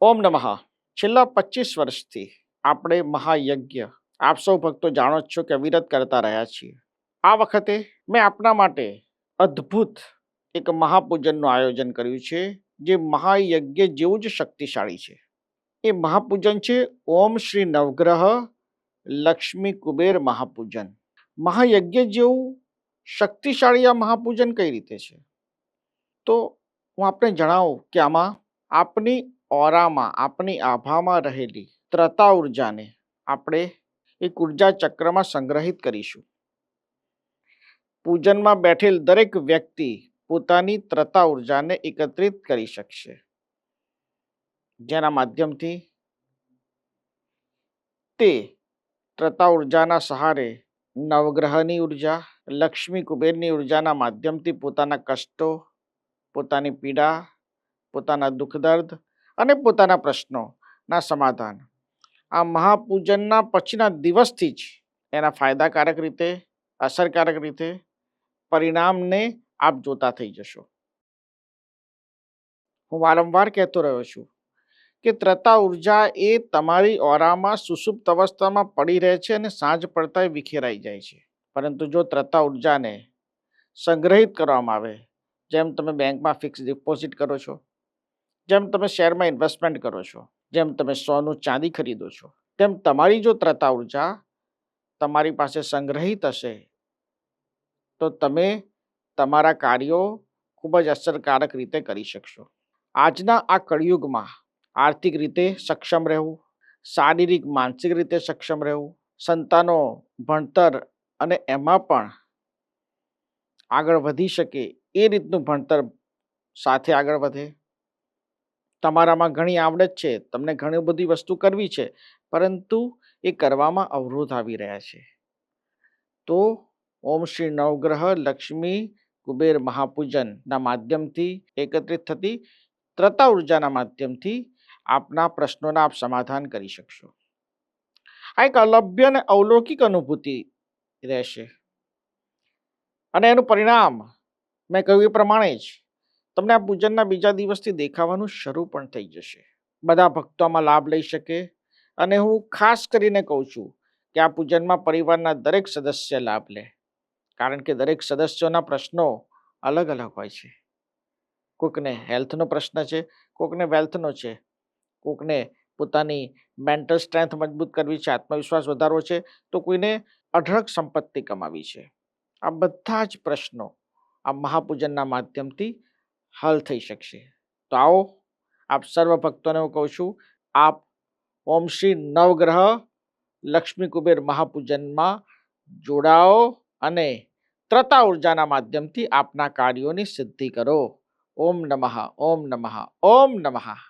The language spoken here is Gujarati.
ઓમ નમઃ. છેલ્લા પચીસ વર્ષથી આપણે મહાયજ્ઞ, આપ સૌ ભક્તો જાણો છો કે અવિરત કરતા રહ્યા છીએ. આ વખતે મેં આપના માટે અદ્ભુત એક મહાપૂજનનું આયોજન કર્યું છે, જે મહાયજ્ઞ જેવું જ શક્તિશાળી છે. એ મહાપૂજન છે ઓમ શ્રી નવગ્રહ લક્ષ્મી કુબેર મહાપૂજન. મહાયજ્ઞ જેવું શક્તિશાળી આ મહાપૂજન કઈ રીતે છે? તો હું આપને જણાવું કે આમાં આપની ઓરામાં આપની આભામાં રહેલી ત્રતા ઉર્જાને આપણે એક ઊર્જા ચક્રમાં સંગ્રહિત કરીશું. પૂજનમાં બેઠેલ દરેક વ્યક્તિ પોતાની ત્રતા ઉર્જાને એકત્રિત કરી શકશે. જેના માધ્યમથી તે ત્રતા ઉર્જાના સહારે નવગ્રહની ઊર્જા, લક્ષ્મી કુબેરની ઉર્જાના માધ્યમથી પોતાના કષ્ટો, પોતાની પીડા, પોતાના દુઃખ દર્દ અને પોતાના પ્રશ્નોના સમાધાન. આ મહાપૂજનના પછીના દિવસથી જ એના ફાયદાકારક રીતે, અસરકારક રીતે પરિણામને આપ જોતા થઈ જશો. હું વારંવાર કહેતો રહ્યો છું કે ત્રતા ઊર્જા એ તમારી ઓરામાં સુસુપ્ત અવસ્થામાં પડી રહે છે અને સાંજ પડતાય વિખેરાઈ જાય છે. પરંતુ જો ત્રતા ઉર્જાને સંગ્રહિત કરવામાં આવે, જેમ તમે બેંકમાં ફિક્સ ડિપોઝિટ કરો છો જેમ તમે શેરમાં ઇન્વેસ્ટમેન્ટ કરો છો, જેમ તમે સોનું ચાંદી ખરીદો છો, તેમ તમારી જો ત્રતા ઊર્જા તમારી પાસે સંગ્રહિત હશે, તો તમે તમારા કાર્યો ખૂબ જ અસરકારક રીતે કરી શકશો. આજના આ કળિયુગમાં આર્થિક રીતે સક્ષમ રહેવું, શારીરિક, માનસિક રીતે સક્ષમ રહેવું, સંતાનો, ભણતર અને એમાં પણ આગળ વધી શકે એ રીતનું ભણતર સાથે આગળ વધે. તમારામાં ઘણી આવડત છે, તમને ઘણી બધી વસ્તુ કરવી છે, પરંતુ એ કરવામાં અવરોધ આવી રહ્યા છે. તો ઓમ શ્રી નવગ્રહ લક્ષ્મી કુબેર મહાપૂજનના માધ્યમથી એકત્રિત થતી ત્રતા ઉર્જાના માધ્યમથી આપના પ્રશ્નોના આપ સમાધાન કરી શકશો. આ એક અલભ્ય અને અવલૌકિક અનુભૂતિ રહેશે. અને એનું પરિણામ મેં કહ્યું એ પ્રમાણે જ તમને આ પૂજનના બીજા દિવસથી દેખાવાનું શરૂ પણ થઈ જશે. બધા ભક્તો આમાં લાભ લઈ શકે અને હું ખાસ કરીને કહું છું કે આ પૂજનમાં પરિવારના દરેક સદસ્ય લાભ લે. કારણ કે દરેક સદસ્યોના પ્રશ્નો અલગ અલગ હોય છે. કોઈકને હેલ્થનો પ્રશ્ન છે કોઈકને વેલ્થનો છે કોઈકને પોતાની મેન્ટલ સ્ટ્રેન્થ મજબૂત કરવી છે, આત્મવિશ્વાસ વધારવો છે, તો કોઈને અઢળક સંપત્તિ કમાવી છે. આ બધા જ પ્રશ્નો આ મહાપૂજનના માધ્યમથી હલ થઈ શકશે. તો આવો, આપ સર્વ ભક્તોને હું કહું છું, આપ ઓમ શ્રી નવગ્રહ લક્ષ્મી કુબેર મહાપૂજનમાં જોડાઓ અને ત્રતા ઉર્જાના માધ્યમથી આપના કાર્યોની સિદ્ધિ કરો. ઓમ નમઃ ઓમ નમઃ ઓમ નમઃ.